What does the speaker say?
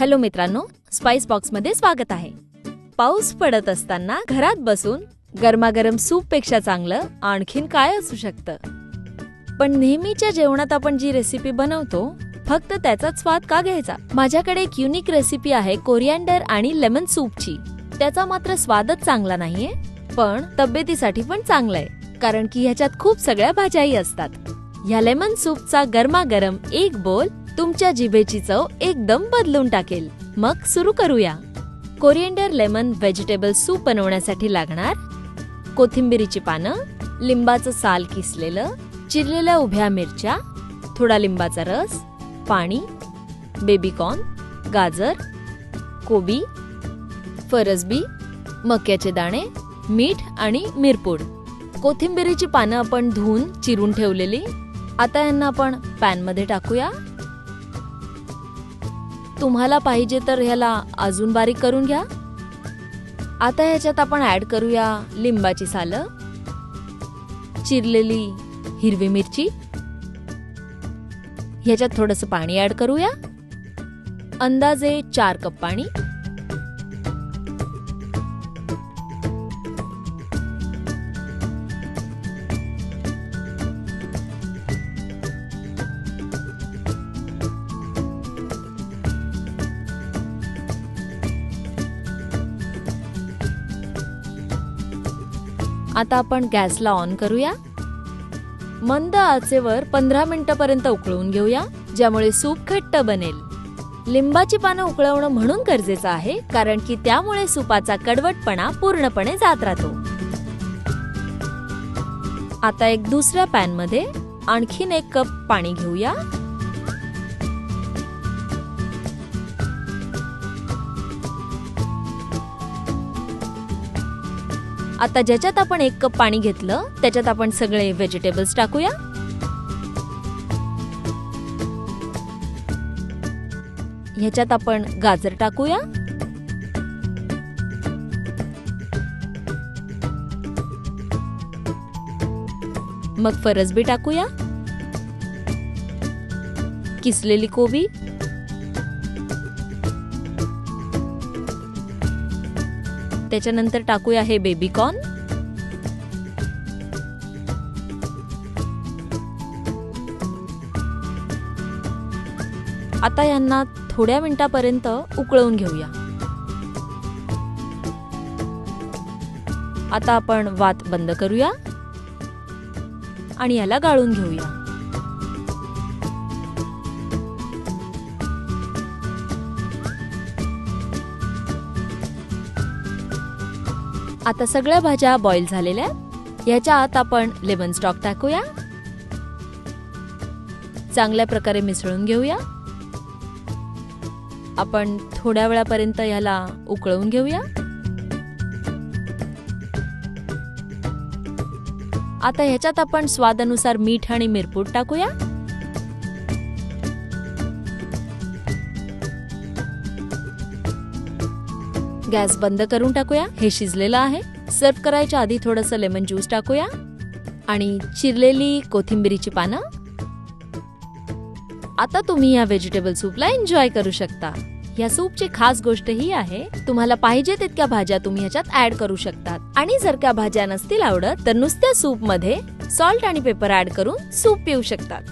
Hello मित्रांनो spice बॉक्समध्ये स्वागत आहे. पाऊस पडत असताना घरात बसून गरमागरम सूपपेक्षा चांगलं आणखीन काय असू शकतं? पण नेहमीच्या जेवणात आपण जी रेसिपी बनवतो फक्त त्याचाच स्वाद का घ्यायचा? माझ्याकडे एक युनिक रेसिपी आहे कोरिअँडर आणि लेमन सूपची त्याचा मात्र स्वादच चांगला नाहीये पण तब्येतीसाठी पण चांगलं आहे कारण की ह्याच्यात खूप सगळ्या भाज्याही असतात. ह्या लेमन सूपचा गरमागरम एक बोल तुमच्या जिभेची चव एकदम बदलून टाकेल. मग सुरू करूया. कोरिएंडर लेमन व्हेजिटेबल सूप बनवण्यासाठी लागणार कोथिंबिरीची पानं लिंबाचं साल किसलेलं चिरलेल्या उभ्या मिरच्या थोडा लिंबाचा रस पाणी बेबीकॉर्न गाजर कोबी फरसबी मक्याचे दाणे मीठ आणि मिरपूड. कोथिंबिरीची पानं आपण धुवून चिरून ठेवलेली. आता यांना आपण पॅनमध्ये टाकूया. तुम्हाला पाहिजे तर ह्याला अजून बारीक करून घ्या. आता ह्याच्यात आपण ॲड करूया लिंबाची सालं चिरलेली हिरवी मिरची. ह्याच्यात थोडंसं पाणी ॲड करूया. अंदाजे चार कप पाणी. आता आपण गॅसला ऑन करूया. मंद आचेवर पंधरा मिनिटापर्यंत उकळून घेऊया ज्यामुळे सूप घट्ट बनेल. लिंबाची पानं उकळवणं म्हणून गरजेचं आहे कारण की त्यामुळे सुपाचा कडवटपणा पूर्णपणे जात राहतो. आता एक दुसऱ्या पॅनमध्ये आणखीन एक कप पाणी घेऊया. आता ज्याच्यात आपण एक कप पाणी घेतलं त्याच्यात आपण सगळे व्हेजिटेबल्स टाकूया. ह्याच्यात आपण गाजर टाकूया. मग फरसबी टाकूया. किसलेली कोबी. त्याच्यानंतर टाकूया हे बेबीकॉर्न आता यांना थोड्या मिनिटापर्यंत उकळवून घेऊया. आता आपण वात बंद करूया आणि याला गाळून घेऊया. आता सगळ्या भाज्या बॉईल झालेल्या आहेत. आत आपण लेमन स्टॉक टाकूया. चांगल्या प्रकारे मिसळून घेऊया. आपण थोड्या वेळापर्यंत ह्याला उकळवून घेऊया. आता ह्याच्यात आपण स्वादानुसार मीठ आणि मिरपूड टाकूया. गॅस बंद करून टाकूया. हे शिजलेलं आहे. सर्व करायच्या आधी थोडंसं लेमन ज्यूस टाकूया. आणि चिरलेली कोथिंबिरीची पानं. आता तुम्ही या व्हेजिटेबल सूपला एन्जॉय करू शकता. या सूपची खास गोष्ट ही आहे तुम्हाला पाहिजे तितक्या भाज्या तुम्ही ह्याच्यात ऍड करू शकतात आणि जर का भाज्या नसतील आवडत तर नुसत्या सूपमध्ये सॉल्ट आणि पेपर ऍड करून सूप पिऊ शकतात.